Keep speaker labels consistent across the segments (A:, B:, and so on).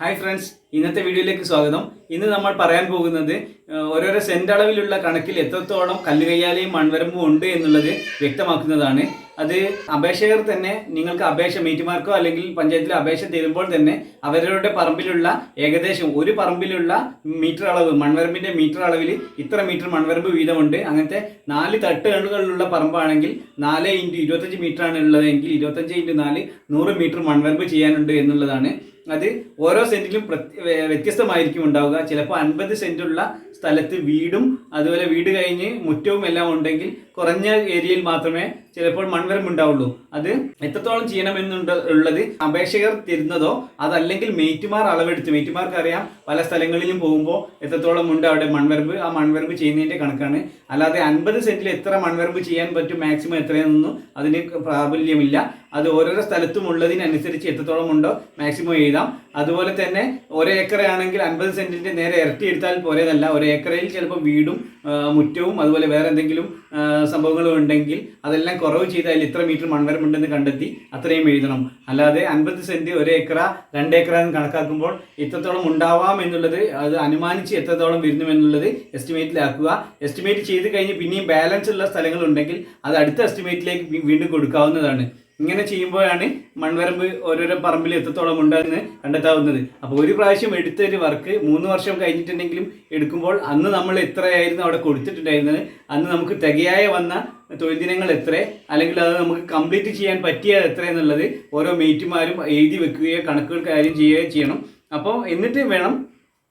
A: Hi friends ഇന്നത്തെ വീഡിയോയിലേക്ക് സ്വാഗതം. ഇന്ന് നമ്മൾ പറയാൻ പോകുന്നത് ഓരോരോ സെന്റ് അളവിലുള്ള കണക്കിൽ എത്രത്തോളം കല്ലുകയ്യാലയും മൺവരമ്പും ഉണ്ട് എന്നുള്ളത് വ്യക്തമാക്കുന്നതാണ്. അത് അപേക്ഷകർ തന്നെ നിങ്ങൾക്ക് അപേക്ഷ മീറ്റുമാർക്കോ അല്ലെങ്കിൽ പഞ്ചായത്തിൽ അപേക്ഷ തരുമ്പോൾ തന്നെ അവരുടെ പറമ്പിലുള്ള ഏകദേശം ഒരു പറമ്പിലുള്ള മീറ്റർ അളവ് മൺവരമ്പിന്റെ മീറ്റർ അളവിൽ ഇത്ര മീറ്റർ മൺവരമ്പ് വീതമുണ്ട്. അങ്ങനത്തെ നാല് തട്ടുകളുള്ള പറമ്പാണെങ്കിൽ നാല് ഇന്റു ഇരുപത്തഞ്ച് മീറ്റർ ആണ് ഉള്ളതെങ്കിൽ ഇരുപത്തഞ്ച് ഇന്റു നാല് നൂറ് മീറ്റർ മൺവരമ്പ് ചെയ്യാനുണ്ട് എന്നുള്ളതാണ്. അത് ഓരോ സെന്റിലും വ്യത്യസ്തമായിരിക്കും ഉണ്ടാവുക. ചിലപ്പോൾ അൻപത് സെന്റുള്ള സ്ഥലത്ത് വീടും അതുപോലെ വീട് കഴിഞ്ഞ് മുറ്റവും എല്ലാം ഉണ്ടെങ്കിൽ കുറഞ്ഞ ഏരിയയിൽ മാത്രമേ ചിലപ്പോൾ മൺവരം ഉണ്ടാവുള്ളൂ. അത് എത്രത്തോളം ചെയ്യണമെന്നുണ്ട് ഉള്ളത് അപേക്ഷകർ തരുന്നതോ അതല്ലെങ്കിൽ മേറ്റുമാർ അളവെടുത്ത് മേറ്റുമാർക്ക് അറിയാം പല സ്ഥലങ്ങളിലും പോകുമ്പോൾ എത്രത്തോളം ഉണ്ട് അവിടെ മൺവരമ്പ് ആ മൺവരമ്പ് ചെയ്യുന്നതിന്റെ കണക്കാണ്. അല്ലാതെ അൻപത് സെന്റിൽ എത്ര മൺവരമ്പ് ചെയ്യാൻ പറ്റും മാക്സിമം എത്രയെന്നൊന്നും അതിന് പ്രാബല്യമില്ല. അത് ഓരോരോ സ്ഥലത്തും ഉള്ളതിനനുസരിച്ച് എത്രത്തോളം ഉണ്ടോ മാക്സിമം എഴുതാം. അതുപോലെ തന്നെ ഒരു ഏക്കർ ആണെങ്കിൽ അൻപത് സെന്റിന്റെ നേരെ ഇരട്ടി എടുത്താൽ പോരേതല്ല. ഒരു ഏക്കറയിൽ ചിലപ്പോൾ വീടും മുറ്റവും അതുപോലെ വേറെ എന്തെങ്കിലും സംഭവങ്ങളും ഉണ്ടെങ്കിൽ അതെല്ലാം കുറവ് ചെയ്താൽ ഇത്ര മീറ്റർ മൺവരമുണ്ടെന്ന് കണ്ടെത്തി അത്രയും എഴുതണം. അല്ലാതെ അൻപത് സെന്റ് ഒരു ഏക്കർ രണ്ട് ഏക്കർ എന്ന് കണക്കാക്കുമ്പോൾ എത്രത്തോളം ഉണ്ടാവാം എന്നുള്ളത് അത് അനുമാനിച്ച് എത്രത്തോളം വരുന്നു എന്നുള്ളത് എസ്റ്റിമേറ്റിലാക്കുക എസ്റ്റിമേറ്റ് ചെയ്ത് കഴിഞ്ഞ് പിന്നെയും ബാലൻസ് ഉള്ള സ്ഥലങ്ങൾ ഉണ്ടെങ്കിൽ അത് അടുത്ത എസ്റ്റിമേറ്റിലേക്ക് വീണ്ടും കൊടുക്കാവുന്നതാണ്. ഇങ്ങനെ ചെയ്യുമ്പോഴാണ് മൺവരമ്പ് ഓരോരോ പറമ്പിൽ എത്രത്തോളം ഉണ്ടെന്ന് കണ്ടെത്താവുന്നത്. അപ്പോൾ ഒരു പ്രാവശ്യം എടുത്ത ഒരു വർക്ക് മൂന്ന് വർഷം കഴിഞ്ഞിട്ടുണ്ടെങ്കിലും എടുക്കുമ്പോൾ അന്ന് നമ്മൾ എത്രയായിരുന്നു അവിടെ കൊടുത്തിട്ടുണ്ടായിരുന്നത് അന്ന് നമുക്ക് തികയായ വന്ന തൊഴിൽ ദിനങ്ങൾ എത്ര അല്ലെങ്കിൽ അത് നമുക്ക് കംപ്ലീറ്റ് ചെയ്യാൻ പറ്റിയത് എത്ര എന്നുള്ളത് ഓരോ മേറ്റുമാരും എഴുതി വെക്കുകയോ കണക്കുകൾ കാര്യം ചെയ്യുകയോ ചെയ്യണം. അപ്പോൾ എന്നിട്ട് വേണം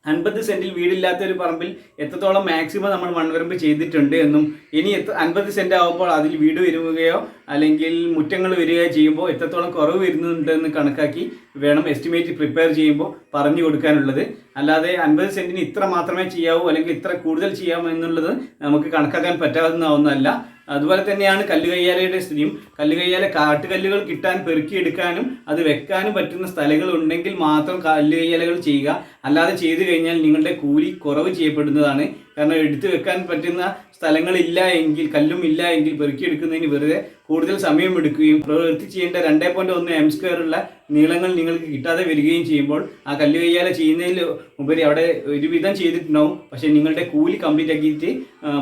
A: അൻപത് സെന്റിൽ വീടില്ലാത്ത ഒരു പറമ്പിൽ എത്രത്തോളം മാക്സിമം നമ്മൾ മൺവരമ്പ് ചെയ്തിട്ടുണ്ട് എന്നും ഇനി എത്ര അൻപത് സെന്റ് ആവുമ്പോൾ അതിൽ വീട് വരുകയോ അല്ലെങ്കിൽ മുറ്റങ്ങൾ വരികയോ ചെയ്യുമ്പോൾ എത്രത്തോളം കുറവ് വരുന്നുണ്ട് എന്ന് കണക്കാക്കി വേണം എസ്റ്റിമേറ്റ് പ്രിപ്പയർ ചെയ്യുമ്പോൾ പറഞ്ഞു കൊടുക്കാനുള്ളത്. അല്ലാതെ അൻപത് സെന്റിന് ഇത്ര മാത്രമേ ചെയ്യാവൂ അല്ലെങ്കിൽ ഇത്ര കൂടുതൽ ചെയ്യാമോ എന്നുള്ളത് നമുക്ക് കണക്കാക്കാൻ പറ്റാവുന്ന ഒന്നല്ല അതുപോലെ തന്നെയാണ് കല്ലുകയ്യാലയുടെ സ്ഥിതിയും. കല്ലുകയ്യാല കാട്ടുകല്ലുകൾ കിട്ടാൻ പെറുക്കിയെടുക്കാനും അത് വെക്കാനും പറ്റുന്ന സ്ഥലങ്ങൾ ഉണ്ടെങ്കിൽ മാത്രം കല്ലുകയ്യാലകൾ ചെയ്യുക. അല്ലാതെ ചെയ്തു കഴിഞ്ഞാൽ നിങ്ങളുടെ കൂലി കുറവ് ചെയ്യപ്പെടുന്നതാണ്. കാരണം എടുത്തു വെക്കാൻ പറ്റുന്ന സ്ഥലങ്ങളില്ല എങ്കിൽ കല്ലും ഇല്ല എങ്കിൽ പെറുക്കിയെടുക്കുന്നതിന് വെറുതെ കൂടുതൽ സമയം എടുക്കുകയും പ്രവൃത്തി ചെയ്യേണ്ട രണ്ടേ പോയിന്റ് ഒന്ന് എം സ്ക്വയർ ഉള്ള നീളങ്ങൾ നിങ്ങൾക്ക് കിട്ടാതെ വരികയും ചെയ്യുമ്പോൾ ആ കല്ല് കയ്യാല ചെയ്യുന്നതിൽ ഉപരി അവിടെ ഒരുവിധം ചെയ്തിട്ടുണ്ടാവും. പക്ഷേ നിങ്ങളുടെ കൂലി കംപ്ലീറ്റ് ആക്കിയിട്ട്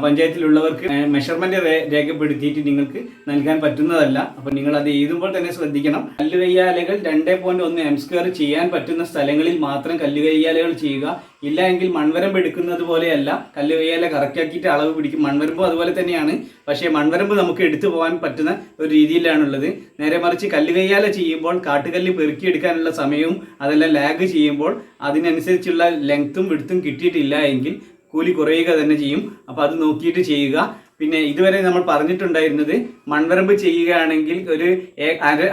A: പഞ്ചായത്തിലുള്ളവർക്ക് മെഷർമെന്റ് രേഖപ്പെടുത്തിയിട്ട് നിങ്ങൾക്ക് നൽകാൻ പറ്റുന്നതല്ല. അപ്പോൾ നിങ്ങൾ അത് എഴുതുമ്പോൾ തന്നെ ശ്രദ്ധിക്കണം. കല്ല് കയ്യാലകൾ രണ്ടേ പോയിന്റ് ഒന്ന് എം സ്ക്വയർ ചെയ്യാൻ പറ്റുന്ന സ്ഥലങ്ങളിൽ മാത്രം കല്ല് കയ്യാലകൾ ചെയ്യുക. ഇല്ല എങ്കിൽ മൺവരമ്പ് എടുക്കുന്നത് പോലെയല്ല. കല്ല് കയ്യാല കറക്റ്റ് ആക്കിയിട്ട് അളവ് പിടിക്കും. മൺവരമ്പും അതുപോലെ തന്നെയാണ്. പക്ഷേ മൺവരമ്പ് നമുക്ക് എടുത്തു പോകാൻ പറ്റുന്ന ഒരു രീതിയിലാണുള്ളത്. നേരെ മറിച്ച് കല്ല് കയ്യാല ചെയ്യുമ്പോൾ കാട്ടുകല്ല് പെറുക്കിയെടുക്കാനുള്ള സമയവും അതെല്ലാം ലാഗ് ചെയ്യുമ്പോൾ അതിനനുസരിച്ചുള്ള ലെങ്ത്തും വിടുത്തും കിട്ടിയിട്ടില്ല എങ്കിൽ കൂലി കുറയുക തന്നെ ചെയ്യും. അപ്പോൾ അത് നോക്കിയിട്ട് ചെയ്യുക. പിന്നെ ഇതുവരെ നമ്മൾ പറഞ്ഞിട്ടുണ്ടായിരുന്നത് മൺവരമ്പ് ചെയ്യുകയാണെങ്കിൽ ഒരു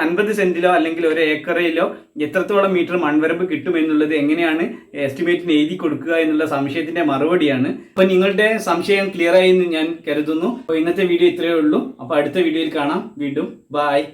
A: അൻപത് സെന്റിലോ അല്ലെങ്കിൽ ഒരു ഏക്കറയിലോ എത്രത്തോളം മീറ്റർ മൺവരമ്പ് കിട്ടും എന്നുള്ളത് എങ്ങനെയാണ് എസ്റ്റിമേറ്റിന് എഴുതി കൊടുക്കുക എന്നുള്ള സംശയത്തിന്റെ മറുപടിയാണ്. അപ്പൊ നിങ്ങളുടെ സംശയം ക്ലിയർ ആയി എന്ന് ഞാൻ കരുതുന്നു. അപ്പോൾ ഇന്നത്തെ വീഡിയോ ഇത്രയേ ഉള്ളൂ. അപ്പോൾ അടുത്ത വീഡിയോയിൽ കാണാം. വീണ്ടും ബായ്